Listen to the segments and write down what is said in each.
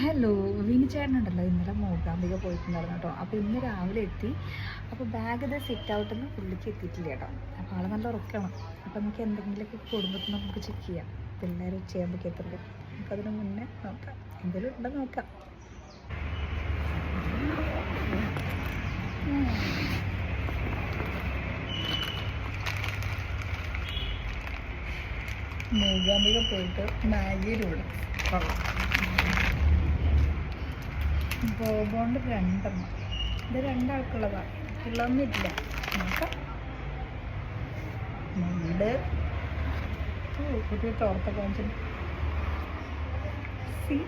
Hello വിനിച്ചേട്ടനുണ്ടല്ലോ ഇന്നലെ മൂകാംബിക പോയിട്ടുണ്ടായിരുന്നു കേട്ടോ. അപ്പോൾ ഇന്ന് രാവിലെ എത്തി. അപ്പോൾ ബാഗ് ഇത് സിറ്റ് ഔട്ട് നിന്ന് പുള്ളിക്ക് എത്തിയിട്ടില്ല കേട്ടോ. അപ്പോൾ ആൾ നല്ല ഉറക്കണം. അപ്പോൾ നമുക്ക് എന്തെങ്കിലുമൊക്കെ കുടുംബത്തിൽ നമുക്ക് ചെക്ക് ചെയ്യാം. പിള്ളേർ ഉച്ചയാകുമ്പോഴേക്ക് എത്തുള്ളൂ നമുക്കതിന് മുന്നേ നോക്കാം. എന്തെങ്കിലും ഉണ്ടോ നോക്കാം. മൂകാംബിക പോയിട്ട് മാഗിയിലൂടെ കൊള്ളാം. ബോബോണ്ട് രണ്ടെണ്ണം. ഇത് രണ്ടാൾക്കുള്ളതാണ്. ഉള്ളതൊന്നുമില്ല നോക്കാം. ഉണ്ട്. പുതിയ തോർത്ത കാണിച്ചു. സി.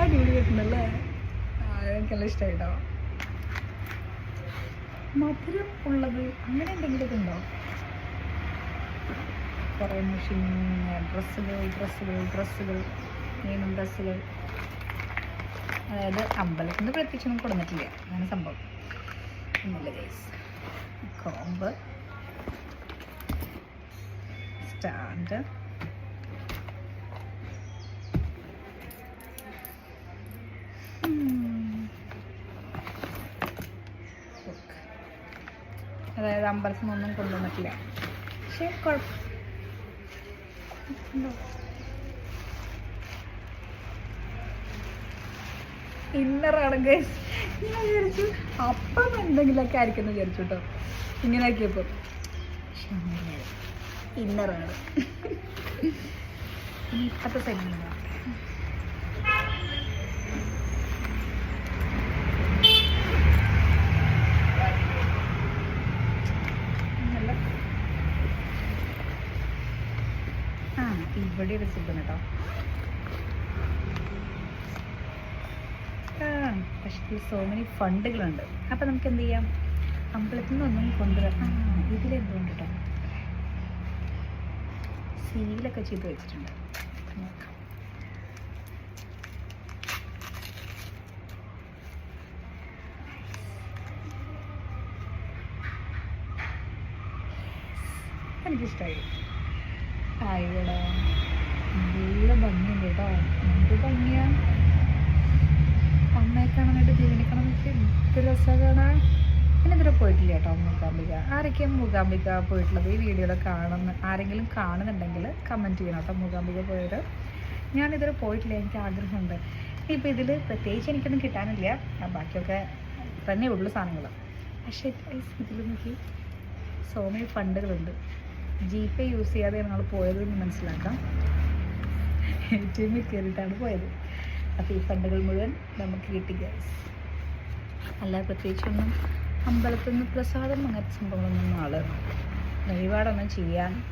അടിപൊളി കിട്ടുന്നല്ലേ എനിക്കെല്ലാം ഇഷ്ടമായിട്ടോ. മധുരം ഉള്ളത് അങ്ങനെ എന്തെങ്കിലുമൊക്കെ ഉണ്ടോ? കുറേ മെഷീൻ ഡ്രസ്സുകൾ ഡ്രസ്സുകൾ ഡ്രസ്സുകൾ മീനും ഡ്രസ്സുകൾ അതായത് അമ്പലത്തിൽ നിന്ന് പ്രത്യേകിച്ചൊന്നും കൊടുന്നിട്ടില്ല. അങ്ങനെ സംഭവം. ഒന്നുമില്ല ഗൈസ് കോമ്പ് സ്റ്റാൻഡ് അതായത് അമ്പലത്തിൽ നിന്നൊന്നും കൊണ്ടുവന്നിട്ടില്ല പക്ഷേ കുഴപ്പം. ഇന്നറാണ് ഗൈസ് ഞാൻ വിചാരിച്ചു. അപ്പം എന്തെങ്കിലുമൊക്കെ ആയിരിക്കും എന്ന് വിചാരിച്ചു കേട്ടോ. ഇങ്ങനെ ആക്കിയപ്പോൾ ഇന്നറാണ്. ഇനി ഇപ്പത്തെ സെഗ്മെന്റ് നല്ല ആ ഇവിടെ ഒരു സുഖം കേട്ടോ ആ ഇതിൽ സോ മെനി ഫണ്ടുകളുണ്ട്. അപ്പം നമുക്ക് എന്ത് ചെയ്യാം? അമ്പലത്തിൽ നിന്നൊന്നും കൊണ്ടുവരാം. ആ ഇതിലെന്തുകൊണ്ട് കേട്ടോ സീലൊക്കെ ചെയ്ത് വെച്ചിട്ടുണ്ട്. നോക്കാം എനിക്കിഷ്ടമായി ആയിടാ നല്ല ഭംഗിയുണ്ട് കേട്ടോ എന്ത് ഭംഗിയാ. അമ്മയെ കാണാനായിട്ട് ജീവനെ കാണാനൊക്കെ എന്ത് രസമാണ്. കാണാൻ ഞാനിതുവരെ പോയിട്ടില്ല കേട്ടോ മൂകാംബിക. ആരൊക്കെയാ മൂകാംബിക പോയിട്ടുള്ളത് ഈ വീഡിയോയിൽ കാണുന്ന ആരെങ്കിലും കാണുന്നുണ്ടെങ്കിൽ കമന്റ് ചെയ്യണം കേട്ടോ മൂകാംബിക പോയത്. ഞാനിതുവരെ പോയിട്ടില്ല എനിക്ക് ആഗ്രഹമുണ്ട്. ഇപ്പോൾ ഇതിൽ പ്രത്യേകിച്ച് എനിക്കൊന്നും കിട്ടാനില്ല. ബാക്കിയൊക്കെ തന്നെ ഉള്ളു സാധനങ്ങൾ പക്ഷേ ഇതിൽ നോക്കി. സോ മെനി ഫണ്ടുകളുണ്ട് ജി പേ യൂസ് ചെയ്യാതെ ഞങ്ങൾ പോയത് എന്ന് മനസ്സിലാക്കാം. എ ടി എമ്മിൽ കയറിയിട്ടാണ് പോയത്. അപ്പോൾ ഈ ഫണ്ടുകൾ മുഴുവൻ നമുക്ക് കിട്ടി ഗ്യാസ് അല്ല പ്രത്യേകിച്ചൊന്നും അമ്പലത്തിൽ നിന്ന് പ്രസാദം അങ്ങനത്തെ സംഭവങ്ങളൊന്നും ആൾ വഴിപാടൊന്നും ചെയ്യാൻ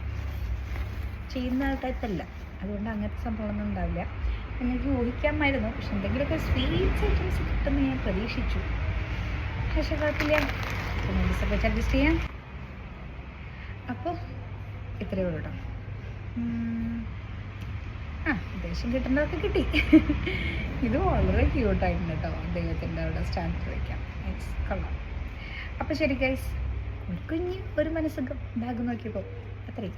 ചെയ്യുന്ന ടൈപ്പല്ല അതുകൊണ്ട് അങ്ങനത്തെ സംഭവമൊന്നും ഉണ്ടാവില്ല. എനിക്ക് ഊഹിക്കാമായിരുന്നു. പക്ഷെ എന്തെങ്കിലുമൊക്കെ സ്വീറ്റ്സ് ഐറ്റംസ് കിട്ടുമെന്ന് ഞാൻ പ്രതീക്ഷിച്ചു. പക്ഷേ കുഴപ്പമില്ല. ഒക്കെ അഡ്ജസ്റ്റ് ചെയ്യാം. അപ്പോൾ ഇത്രയേ ഉള്ളൂ കേട്ടോ. ആ ഉദ്ദേശം കിട്ടേണ്ടതൊക്കെ കിട്ടി. ഇത് വളരെ ക്യൂട്ടായിട്ടുണ്ട് കേട്ടോ ദൈവത്തിന്റെ അവിടെ സ്റ്റാൻഡ് വയ്ക്കാം. കൊള്ളാം. അപ്പോൾ ശരി ഒരു കുഞ്ഞ് ഒരു മനസ്സുഖം. ബാഗ് നോക്കിയപ്പോൾ അത്രയും